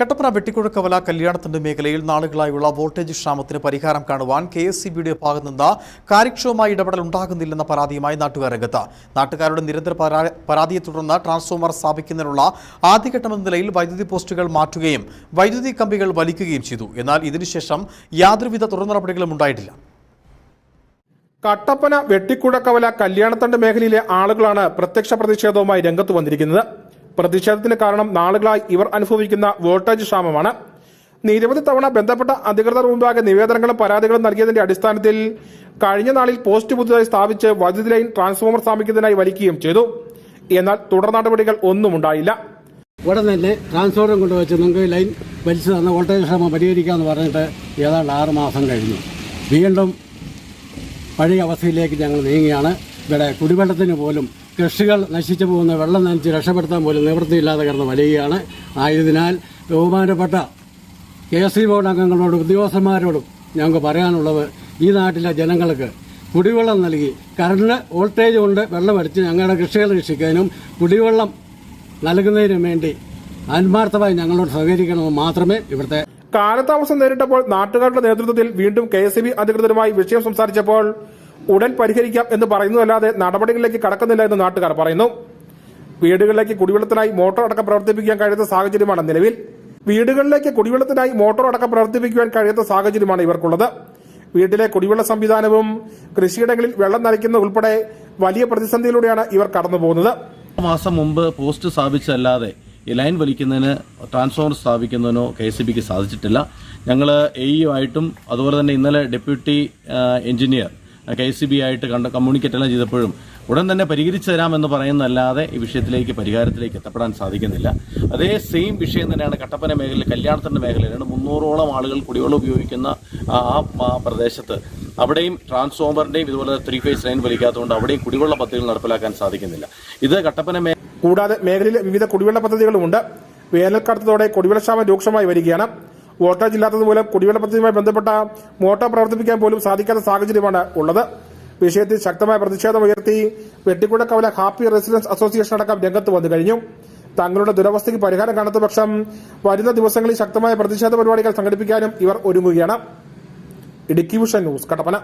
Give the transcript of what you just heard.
കട്ടപ്പന വെട്ടിക്കുഴക്കവല കല്യാണത്തിന്റെ മേഖലയിൽ നാളുകളായുള്ള വോൾട്ടേജ് ക്ഷാമത്തിന് പരിഹാരം കാണുവാൻ കെ എസ് സി ബിയുടെ ഭാഗത്തു നിന്ന് കാര്യക്ഷമമായ ഇടപെടൽ ഉണ്ടാകുന്നില്ലെന്ന പരാതിയുമായി നാട്ടുകാർ രംഗത്ത്. നാട്ടുകാരുടെ നിരന്തര പരാതിയെ തുടർന്ന് ട്രാൻസ്ഫോമർ സ്ഥാപിക്കുന്നതിനുള്ള ആദ്യഘട്ടമെന്ന നിലയിൽ വൈദ്യുതി പോസ്റ്റുകൾ മാറ്റുകയും വൈദ്യുതി കമ്പികൾ വലിക്കുകയും ചെയ്തു. എന്നാൽ ഇതിനുശേഷം യാതൊരുവിധ തുടർ നടപടികളും ഉണ്ടായിട്ടില്ല. കട്ടപ്പന വെട്ടിക്കുഴക്കവല കല്യാണത്തണ്ട് മേഖലയിലെ ആളുകളാണ് പ്രത്യക്ഷ പ്രതിഷേധവുമായി രംഗത്ത് വന്നിരിക്കുന്നത്. പ്രതിഷേധത്തിന് കാരണം നാളുകളായി ഇവർ അനുഭവിക്കുന്ന വോൾട്ടേജ് ക്ഷാമമാണ്. നിരവധി തവണ ബന്ധപ്പെട്ട അധികൃതർ മുമ്പാകെ നിവേദനങ്ങളും പരാതികളും നൽകിയതിന്റെ അടിസ്ഥാനത്തിൽ കഴിഞ്ഞ നാളിൽ പോസ്റ്റ് പുതുതായി സ്ഥാപിച്ച് വൈദ്യുതി ലൈൻ ട്രാൻസ്ഫോമർ സ്ഥാപിക്കുന്നതിനായി വലിക്കുകയും ചെയ്തു. എന്നാൽ തുടർ നടപടികൾ ഒന്നും ഉണ്ടായില്ല. ഉടൻ തന്നെ ട്രാൻസ്ഫോമർ കൊണ്ടുവച്ച് നിങ്ങൾക്ക് ലൈൻ വലിച്ചു തന്ന വോൾട്ടേജ് ക്ഷാമം പരിഹരിക്കാമെന്ന് പറഞ്ഞിട്ട് ഏതാണ്ട് ആറ് മാസം കഴിഞ്ഞു. വീണ്ടും പഴയ അവസ്ഥയിലേക്ക് ഞങ്ങൾ നീങ്ങിയാണ് ഇവിടെ കുടിവെള്ളത്തിന് പോലും കൃഷികൾ നശിച്ചു പോകുന്ന വെള്ളം നനച്ച് രക്ഷപ്പെടുത്താൻ പോലും നിവൃത്തിയില്ലാതെ കിടന്ന് വലയുകയാണ് ആയതിനാൽ ബഹുമാനപ്പെട്ട കെ എസ് സി ബോർഡ് അംഗങ്ങളോടും ഉദ്യോഗസ്ഥന്മാരോടും ഞങ്ങൾക്ക് പറയാനുള്ളത് ഈ നാട്ടിലെ ജനങ്ങൾക്ക് കുടിവെള്ളം നൽകി കറണ്ട് വോൾട്ടേജ് കൊണ്ട് വെള്ളം അടിച്ച് ഞങ്ങളുടെ കൃഷികൾ രക്ഷിക്കാനും കുടിവെള്ളം നൽകുന്നതിനും വേണ്ടി ആത്മാർത്ഥമായി ഞങ്ങളോട് സഹകരിക്കണമെന്ന് മാത്രമേ ഇവിടുത്തെ കാലതാമസം നേരിട്ടപ്പോൾ നാട്ടുകാരുടെ നേതൃത്വത്തിൽ വീണ്ടും കെ എസ് അധികൃതരുമായി വിഷയം സംസാരിച്ചപ്പോൾ ഉടൻ പരിഹരിക്കാം എന്ന് പറയുന്നതല്ലാതെ നടപടികളിലേക്ക് കടക്കുന്നില്ല എന്ന് നാട്ടുകാർ പറയുന്നു. വീടുകളിലേക്ക് കുടിവെള്ളത്തിനായി മോട്ടോർ അടക്കം പ്രവർത്തിപ്പിക്കാൻ കഴിയാത്ത സാഹചര്യമാണ് നിലവിൽ. വീടുകളിലേക്ക് കുടിവെള്ളത്തിനായി മോട്ടോർ അടക്കം പ്രവർത്തിപ്പിക്കാൻ കഴിയാത്ത സാഹചര്യമാണ് ഇവർക്കുള്ളത്. വീട്ടിലെ കുടിവെള്ള സംവിധാനവും കൃഷിയിടങ്ങളിൽ വെള്ളം നനയ്ക്കുന്ന ഉൾപ്പെടെ വലിയ പ്രതിസന്ധിയിലൂടെയാണ് ഇവർ കടന്നുപോകുന്നത്. മാസം മുമ്പ് പോസ്റ്റ് സ്ഥാപിച്ചല്ലാതെ ഈ ലൈൻ വലിക്കുന്നതിന് ട്രാൻസ്ഫോമർ സ്ഥാപിക്കുന്നതിനോ കെ എസ് ബിക്ക് സാധിച്ചിട്ടില്ല. ഞങ്ങൾ എ ആയിട്ടും അതുപോലെ തന്നെ ഇന്നലെ deputy engineer K C B ആയിട്ട് കണ്ട് കമ്മ്യൂണിക്കേറ്റ് എല്ലാം ചെയ്തപ്പോഴും ഉടൻ തന്നെ പരിഹരിച്ചു തരാമെന്ന് പറയുന്നതല്ലാതെ ഈ വിഷയത്തിലേക്ക് പരിഹാരത്തിലേക്ക് എത്തപ്പെടാൻ സാധിക്കുന്നില്ല. അതേ സെയിം വിഷയം തന്നെയാണ് കട്ടപ്പന മേഖലയിൽ കല്യാണത്തിന്റെ മേഖലയിലാണ് മുന്നൂറോളം ആളുകൾ കുടിവെള്ളം ഉപയോഗിക്കുന്ന ആ പ്രദേശത്ത് അവിടെയും ട്രാൻസ്ഫോമറിന്റെയും ഇതുപോലെ ത്രീ ഫേസ് ലൈൻ വലിക്കാത്തതുകൊണ്ട് അവിടെയും കുടിവെള്ള പദ്ധതികൾ നടപ്പിലാക്കാൻ സാധിക്കുന്നില്ല. ഇത് കട്ടപ്പന മേ കൂടാതെ മേഖലയിൽ വിവിധ കുടിവെള്ള പദ്ധതികളുമുണ്ട്. വേനൽക്കാലത്തോടെ കുടിവെള്ളക്ഷാമം രൂക്ഷമായി വരികയാണ്. വോൾട്ടേജ് ഇല്ലാത്തത് മൂലം കുടിവെള്ള പദ്ധതിയുമായി ബന്ധപ്പെട്ട മോട്ടോർ പ്രവർത്തിപ്പിക്കാൻ പോലും സാധിക്കാത്ത സാഹചര്യമാണ് ഉള്ളത്. വിഷയത്തിൽ ശക്തമായ പ്രതിഷേധം ഉയർത്തി വെട്ടിക്കുടക്കവല ഹാപ്പി റെസിഡൻസ് അസോസിയേഷൻ അടക്കം രംഗത്ത് വന്നു കഴിഞ്ഞു. തങ്ങളുടെ ദുരവസ്ഥയ്ക്ക് പരിഹാരം കാണാത്ത പക്ഷം വരുന്ന ദിവസങ്ങളിൽ ശക്തമായ പ്രതിഷേധ പരിപാടികൾ സംഘടിപ്പിക്കാനും ഇവർ ഒരുങ്ങുകയാണ്. ഇടുക്കി ന്യൂസ് കട്ടപ്പന.